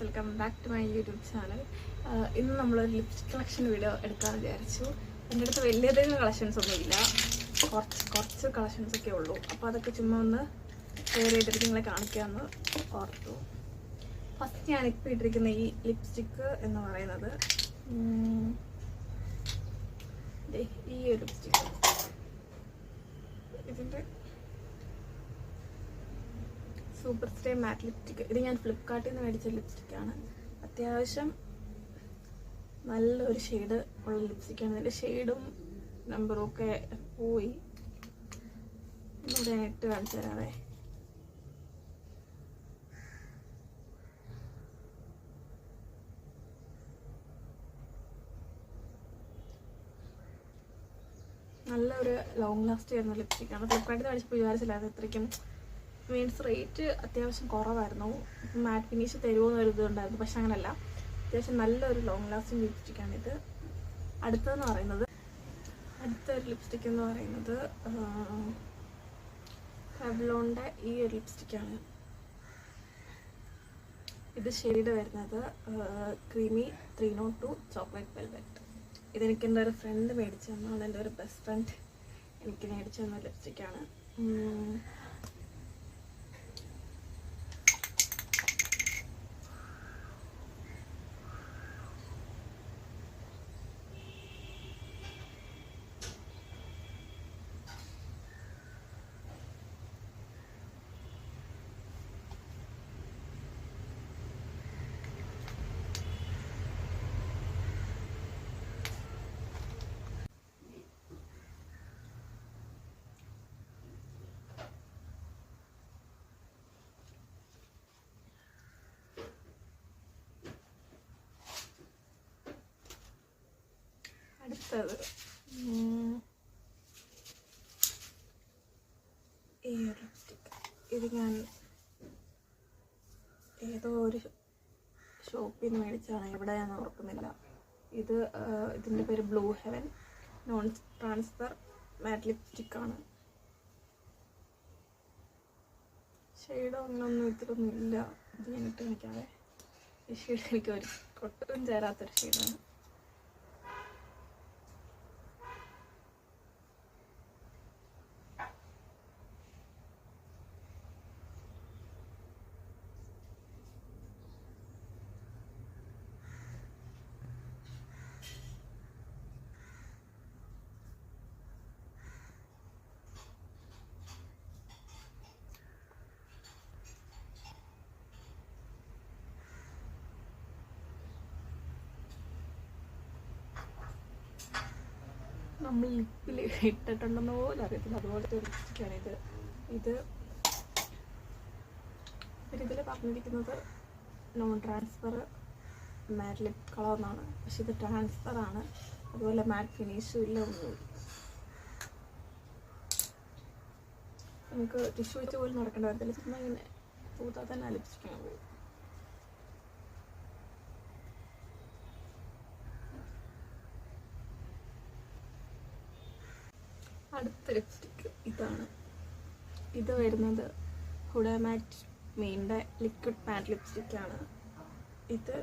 Welcome back to my YouTube channel ഇന്ന് നമ്മളൊരു lipstick collection video എടുക്കാമെന്ന് വിചാരിച്ചു. എന്റെ അടുത്ത് വലിയധികം കളക്ഷൻസ് ഒന്നുമില്ല. കുറച്ച് കുറച്ച് കളക്ഷൻസ് ഒക്കെ ഉള്ളൂ. അപ്പോൾ അതൊക്കെ ചുമ്മാ ഒന്ന് ഷെയർ ചെയ്തിട്ട് നിങ്ങളെ കാണിക്കാമെന്ന് ഓർത്തു. ഫസ്റ്റ് ഞാനിപ്പോൾ ഇട്ടിരിക്കുന്ന ഈ ലിപ്സ്റ്റിക്ക് എന്ന് പറയുന്നത് ഈ ഒരു ലിപ്സ്റ്റിക്ക് ഇതിന്റെ സൂപ്പർ സ്റ്റേ മാറ്റ് ലിപ്സ്റ്റിക്ക് ഇത് ഞാൻ ഫ്ലിപ്കാർട്ടിൽ നിന്ന് മേടിച്ച ലിപ്സ്റ്റിക്കാണ് അത്യാവശ്യം നല്ലൊരു ഷെയ്ഡ് ഉള്ള ലിപ്സ്റ്റിക്കാണ് ഇതിന്റെ ഷെയ്ഡും നമ്പറും ഒക്കെ പോയി. ഇവിടെ ഇട്ട് കാണിച്ചു തരാവേ. നല്ലൊരു ലോങ് ലാസ്റ്റ് ചെയ്യുന്ന ലിപ്സ്റ്റിക്കാണ് ഫ്ലിപ്കാർട്ടിൽ മേടിച്ചപ്പോൾ വിചാരിച്ചില്ലായിരുന്നു ഇത്രയ്ക്കും. മീൻസ് റേറ്റ് അത്യാവശ്യം കുറവായിരുന്നു. മാറ്റ് ഫിനിഷ് തരുമോ എന്നൊരു ഇതുണ്ടായിരുന്നു. പക്ഷെ അങ്ങനല്ല. അത്യാവശ്യം നല്ലൊരു ലോങ് ലാസ്റ്റിംഗ് ലിപ്സ്റ്റിക്കാണ് ഇത്. അടുത്തതെന്ന് പറയുന്നത് അടുത്തൊരു ലിപ്സ്റ്റിക് എന്ന് പറയുന്നത് ഫെബ്ലോണിന്റെ ഈ ഒരു ലിപ്സ്റ്റിക്കാണ് ഇത് ഷെയ്ഡ് വരുന്നത് creamy three note two chocolate velvet ഇതെനിക്ക് എന്റെ ഒരു ഫ്രണ്ട് മേടിച്ചു തന്നതാണ് എന്റെ ഒരു ബെസ്റ്റ് ഫ്രണ്ട് എനിക്ക് മേടിച്ചു തന്ന ലിപ്സ്റ്റിക്കാണ് അടുത്തത് ഇത് ഞാൻ ഏതോ ഒരു ഷോപ്പിൽ നിന്ന് മേടിച്ചാണ് എവിടെ ഞാൻ ഓർക്കുന്നില്ല. ഇത് ഇതിന്റെ പേര് blue heaven. Non transfer matte lipstick ആണ്. ഷെയ്ഡ് അങ്ങനൊന്നും ഇത്രയൊന്നും ഇല്ല. ഇത് ഞാൻ എനിക്കാതെ കാണിക്കാവേ. ഈ ഷെയ്ഡ് എനിക്ക് ഒരു കൊട്ടും ചേരാത്തൊരു ഷെയ്ഡാണ്. നമ്മൾ ലിപ്പിൽ ഇട്ടിട്ടുണ്ടെന്ന് പോലും അറിയത്തില്ല. അതുപോലത്തെ ഒരു ലിപ്സ്റ്റിക്കാണ് ഇത്. ഇത് ഇതിൽ പറഞ്ഞിരിക്കുന്നത് non transfer matte lip colour എന്നാണ്. പക്ഷെ ഇത് ട്രാൻസ്ഫർ ആണ്. അതുപോലെ മാറ്റ് ഫിനിഷും ഇല്ല ഒന്നും. നമുക്ക് ടിഷ്യൂ വെച്ച് പോലും നടക്കേണ്ട കാര്യത്തില്ല. ചുമ്മാ ഇങ്ങനെ തൂത്താൽ തന്നെ ആ ലിപ്സ്റ്റിക്ക് അങ്ങ് പോകും അടുത്ത ലിപ്സ്റ്റിക്ക് ഇതാണ് ഇത് വരുന്നത് ഹുഡ മാറ്റ് മെയിന്റെ ലിക്വിഡ് മാറ്റ് ലിപ്സ്റ്റിക്കാണ്. ഇത്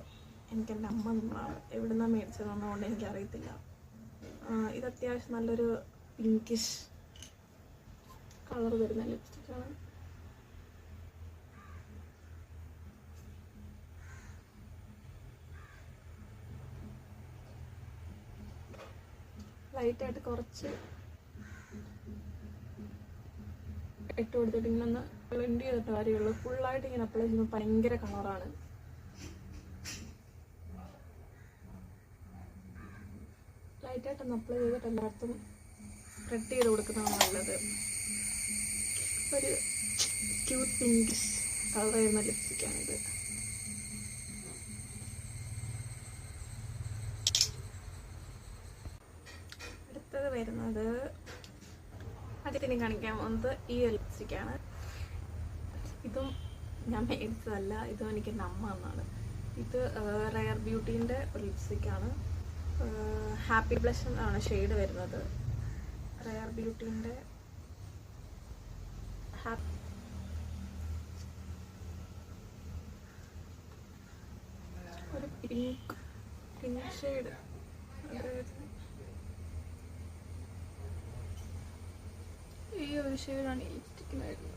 എനിക്ക് എന്റെ അമ്മ നിന്നാണ് എവിടെ നിന്നാണ് മേടിച്ചതെന്നുകൊണ്ട് എനിക്കറിയത്തില്ല. ഇത് അത്യാവശ്യം നല്ലൊരു പിങ്കിഷ് കളർ വരുന്ന ലിപ്സ്റ്റിക്കാണ്. ലൈറ്റായിട്ട് കുറച്ച് ഇട്ട് കൊടുത്തിട്ട് ഇങ്ങനെ ഒന്ന് ബ്ലെൻഡ് ചെയ്തിട്ട് കാര്യമുള്ളൂ. ഫുള്ളായിട്ട് ഇങ്ങനെ അപ്ലൈ ചെയ്യുമ്പോൾ ഭയങ്കര കളറാണ് ലൈറ്റായിട്ടൊന്ന് അപ്ലൈ ചെയ്തിട്ട് എല്ലായിടത്തും സ്പ്രെഡ് ചെയ്ത് കൊടുക്കുന്നതാണ് നല്ലത്. ഒരു ക്യൂട്ട് പിങ്കിഷ് കളർ വരുന്ന ലിപ്സ്റ്റിക്കാണിത് അടുത്തത് വരുന്നത് ആദ്യത്തിന് കാണിക്കാൻ പോകുന്നത് ഈ ഒരു ലിപ്സ്റ്റിക്കാണ് ഇതും ഞാൻ മേടിച്ചതല്ല ഇതും എനിക്ക് അമ്മ തന്നാണ്. ഇത് റയർ ബ്യൂട്ടീന്റെ ഒരു ലിപ്സ്റ്റിക്കാണ് ഹാപ്പി ബ്ലഷ് എന്നാണ് ഷെയ്ഡ് വരുന്നത്. റയർ ബ്യൂട്ടീന്റെ ഹാപ്പി ഒരു പിങ്ക് പിങ്ക് ഷെയ്ഡ് ഈ ഒരു ഷെയ്ഡാണ് ലിപ്സ്റ്റിക്കിനായിരുന്നു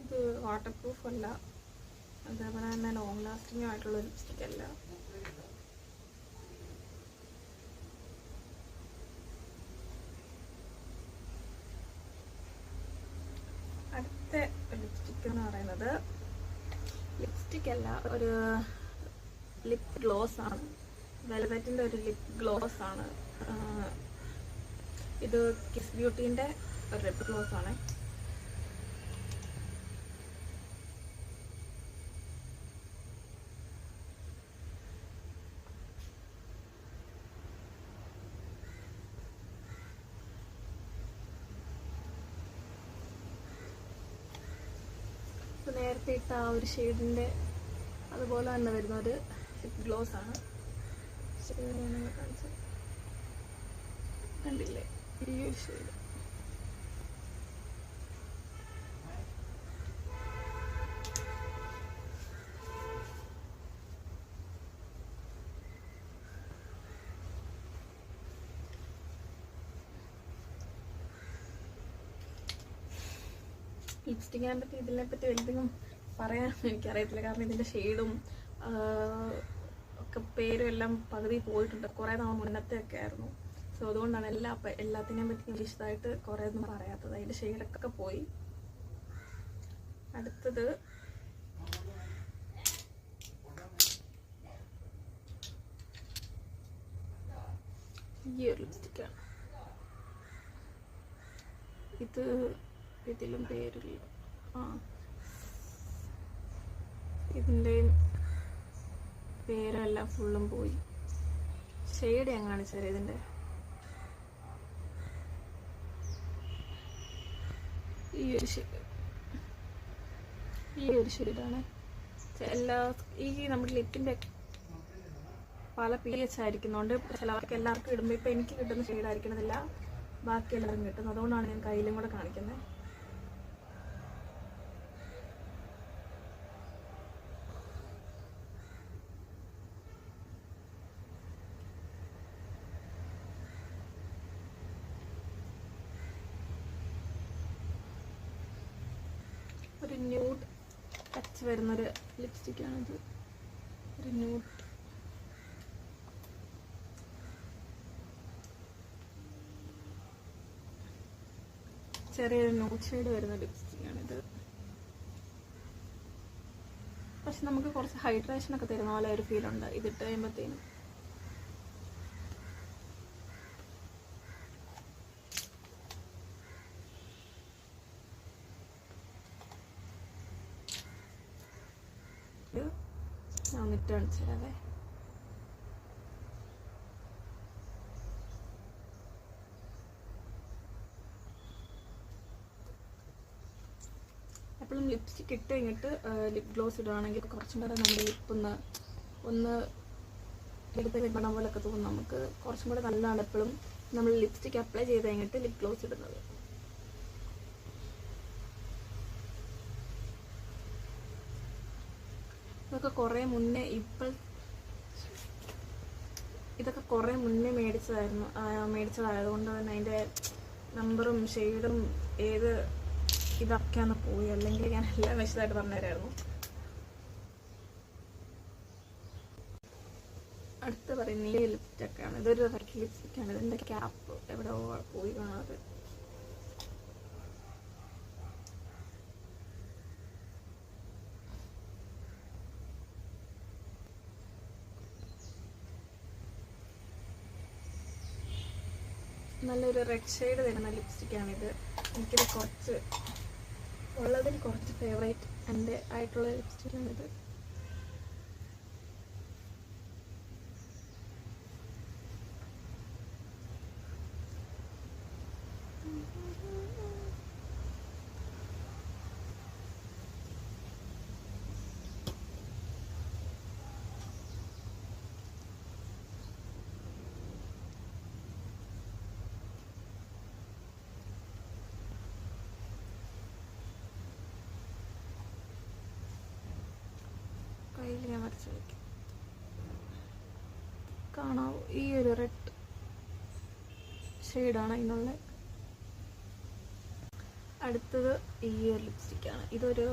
ഇത് വാട്ടർ പ്രൂഫ് അല്ല. അതേപോലെ തന്നെ ലോങ് ലാസ്റ്റിംഗ് ആയിട്ടുള്ള ലിപ്സ്റ്റിക് അല്ല. അടുത്ത ലിപ്സ്റ്റിക് എന്ന് പറയുന്നത് ലിപ്സ്റ്റിക് അല്ല ഒരു ലിപ് ഗ്ലോസ് ആണ്. വെൽവെറ്റിന്റെ ഒരു ലിപ് ഗ്ലോസ് ആണ്. ഇത് കിസ് ബ്യൂട്ടീന്റെ ഒരു ലിപ് ഗ്ലോസ് ആണ്. നേരത്തെ ഇട്ട ആ ഒരു ഷെയ്ഡിന്റെ അതുപോലെ തന്നെ വരുന്ന ഒരു ലിപ് ഗ്ലോസ് ആണ്. കണ്ടില്ലേ? ഈ ലിപ്സ്റ്റിക്കിനെ പറ്റി ഇതിനെ പറ്റി വലുതും പറയാൻ എനിക്കറിയത്തില്ല. കാരണം ഇതിന്റെ ഷെയ്ഡും ഒക്കെ പേരും എല്ലാം പകുതി പോയിട്ടുണ്ട്. കുറേ നാൾ മുന്നത്തെ ഒക്കെ ആയിരുന്നു. സോ അതുകൊണ്ടാണ് എല്ലാ എല്ലാത്തിനെയും പറ്റി വിശദമായിട്ട് കുറേ ഒന്നും പറയാത്തത്. അതിന്റെ ഷെയ്ഡൊക്കെ പോയി. അടുത്തത്. ഈ ഒരു ലിപ്സ്റ്റിക്കാണ് ഇത് ഇതിലും പേരില്ല ആ. ഇതിന്റെയും പേരെല്ലാം ഫുള്ളും പോയി. ഷെയ്ഡ് ഞാൻ കാണിച്ചു തരാം ഇതിന്റെ? ഈ ഒരു ഷെയ്ഡ് ഈ ഒരു ഷെയ്ഡാണ് എല്ലാ ഈ നമ്മുടെ ലിപ്പിന്റെ പല പി എച്ച് ആയിരിക്കുന്നതുകൊണ്ട് ചിലവർക്ക് എല്ലാവർക്കും ഇടുമ്പോൾ ഇപ്പം എനിക്ക് കിട്ടുന്ന ഷെയ്ഡ് ആയിരിക്കണമെന്നില്ല ബാക്കി എല്ലാവരും കിട്ടുന്നത്. അതുകൊണ്ടാണ് ഞാൻ കയ്യിലും കൂടെ കാണിക്കുന്നത് വരുന്നൊരു ലിപ്സ്റ്റിക്കാണിത് ഒരു ന്യൂഡ് ചെറിയൊരു ന്യൂഡ് ഷെയ്ഡ് വരുന്ന ലിപ്സ്റ്റിക്കാണിത് പക്ഷെ നമുക്ക് കുറച്ച് ഹൈഡ്രേഷൻ ഒക്കെ തരുന്ന പോലെ ഒരു ഫീൽ ഉണ്ട്. ഇതിട്ട് കഴിയുമ്പോഴത്തേനും ഇത് ഒന്നിട്ട് കാണിച്ചു തരാവേ എപ്പോഴും ലിപ്സ്റ്റിക് ഇട്ട് കഴിഞ്ഞിട്ട് ലിപ് ഗ്ലോസ് ഇടുകയാണെങ്കിൽ കുറച്ചും കൂടെ നമ്മുടെ ലിപ്പ് ഒന്ന് ഒന്ന് എടുത്ത് വെക്കണം പോലൊക്കെ തോന്നും. നമുക്ക് കുറച്ചും കൂടെ നല്ലതാണ് എപ്പോഴും നമ്മൾ ലിപ്സ്റ്റിക് അപ്ലൈ ചെയ്ത് കഴിഞ്ഞിട്ട് ലിപ് ഗ്ലോസ് ഇടുന്നത്. ഇതൊക്കെ കുറേ മുന്നേ ഇപ്പോൾ ഇതൊക്കെ കുറേ മുന്നേ മേടിച്ചതായിരുന്നു. മേടിച്ചതായതുകൊണ്ട് തന്നെ അതിന്റെ നമ്പറും ഷെയ്ഡും ഏത് ഇതൊക്കെയാണ് പോയി. അല്ലെങ്കിൽ ഞാൻ എല്ലാം വിശദമായിട്ട് പറഞ്ഞുതരായിരുന്നു. അടുത്ത് പറയുന്ന ഈ ലിപ്സ്റ്റിക്കാണ് ഇതൊരു ലിപ്സ്റ്റിക്കാണ് ഇതിന്റെ ക്യാപ്പ് എവിടെ പോയി കാണാതെ നല്ലൊരു റെഡ് ഷെയ്ഡ് തരുന്ന ലിപ്സ്റ്റിക്കാണിത് എനിക്കിത് കുറച്ച് ഉള്ളതിൽ കുറച്ച് ഫേവറേറ്റ് എന്റെ ആയിട്ടുള്ള ലിപ്സ്റ്റിക്കാണിത് കാണാവൂ ഈ ഒരു റെഡ് ഷെയ്ഡാണ് അതിനുള്ള. അടുത്തത് ഈ ഒരു ലിപ്സ്റ്റിക്കാണ് ഇതൊരു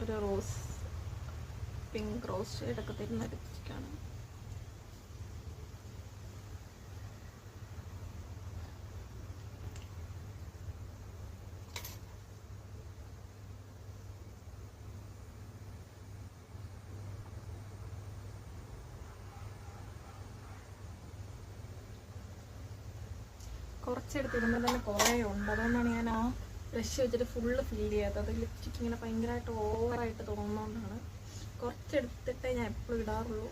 ഒരു റോസ് പിങ്ക് റോസ് ഷെയ്ഡൊക്കെ തരുന്ന ലിപ്സ്റ്റിക്കാണ് കുറച്ചെടുത്തിരുമ്പോൾ തന്നെ കുറേ ഉണ്ട്. അതുകൊണ്ടാണ് ഞാൻ ആ ബ്രഷ് വെച്ചിട്ട് ഫുള്ള് ഫില്ല് ചെയ്യാത്തത്. ലിപ്സ്റ്റിക് ഇങ്ങനെ ഭയങ്കരമായിട്ട് ഓവറായിട്ട് തോന്നുന്നതുകൊണ്ടാണ്. കുറച്ചെടുത്തിട്ടേ ഞാൻ എപ്പോഴും ഇടാറുള്ളൂ.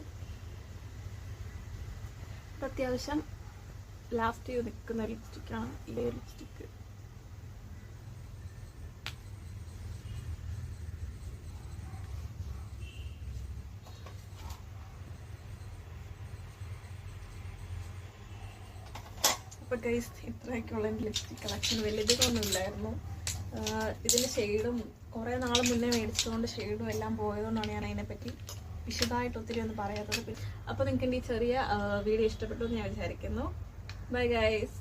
അത്യാവശ്യം ലാസ്റ്റ് ചെയ്ത് നിൽക്കുന്ന ലിപ്സ്റ്റിക്കാണ് ഈ ലിപ്സ്റ്റിക്ക് അപ്പോൾ ഗൈസ് ഇത്രയൊക്കെയുള്ള എന്റെ ലിപ്സ്റ്റിക് കളക്ഷൻ വലിയതൊന്നും ഇല്ലായിരുന്നു ഇതിന്റെ ഷെയ്ഡും കുറേ നാൾ മുന്നേ മേടിച്ചതുകൊണ്ട് ഷെയ്ഡും എല്ലാം പോയതുകൊണ്ടാണ് ഞാൻ അതിനെപ്പറ്റി വിശദമായിട്ട് ഒത്തിരി ഒന്നും പറയാത്തത്. അപ്പോൾ നിങ്ങൾക്ക് എന്റെ ഈ ചെറിയ വീഡിയോ ഇഷ്ടപ്പെട്ടു എന്ന് ഞാൻ വിചാരിക്കുന്നു. Bye guys